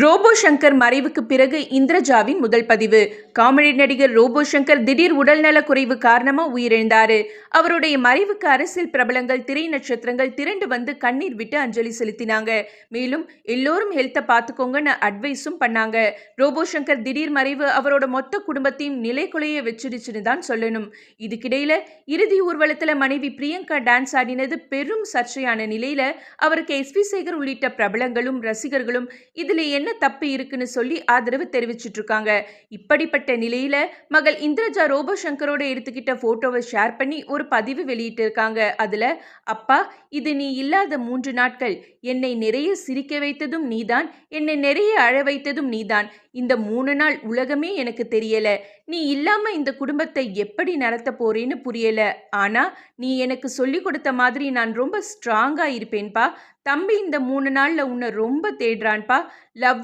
Robot Shankar மறைவுக்கு பிறகு இந்திரஜாவின் முதல் பதிவு. காமெடி நடிகர் ரோபோ சங்கர் திடீர் உடல்நல குறைவு காரணமா உயிரிழந்தார். அவருடைய மறைவுக்கு அரசியல் பிரபலங்கள் திரை நட்சத்திரங்கள் திரண்டு வந்து கண்ணீர் விட்டு அஞ்சலி செலுத்தினாங்க. மேலும் எல்லோரும் ஹெல்த்தை பார்த்துக்கோங்கன்னு அட்வைஸும் பண்ணாங்க. ரோபோ சங்கர் திடீர் மறைவு அவரோட மொத்த குடும்பத்தையும் நிலைக்குலைய வச்சிருச்சுன்னு தான் சொல்லணும். இதுக்கிடையில இறுதி ஊர்வலத்தில் மனைவி பிரியங்கா டான்ஸ் ஆடினது பெரும் சர்ச்சையான நிலையில அவருக்கு எஸ் வி சேகர் உள்ளிட்ட பிரபலங்களும் ரசிகர்களும் இதுல என்ன தப்பு இருக்குன்னு சொல்லி ஆதரவு தெரிவிச்சிட்டு இருக்காங்க இப்படிப்பட்ட நிலையில மகள் இந்திரஜா ரோபோ சங்கரோட எடுத்துக்கிட்ட போட்டோவை ஷேர் பண்ணி ஒரு பதிவு வெளியிட்டு இருக்காங்க அதுல அப்பா இது நீ இல்லாத மூன்று நாட்கள். என்னை நிறைய சிரிக்க வைத்ததும் நீதான் என்னை நிறைய அழ வைத்ததும் நீதான். இந்த மூணு நாள் உலகமே எனக்கு தெரியல. நீ இல்லாம இந்த குடும்பத்தை எப்படி நடத்த போறேன்னு புரியல. ஆனா நீ எனக்கு சொல்லி கொடுத்த மாதிரி நான் ரொம்ப ஸ்ட்ராங்கா இருப்பேன்பா. தம்பி இந்த மூணு நாள்ல உன்னை ரொம்ப தேடுறான்பா. லவ்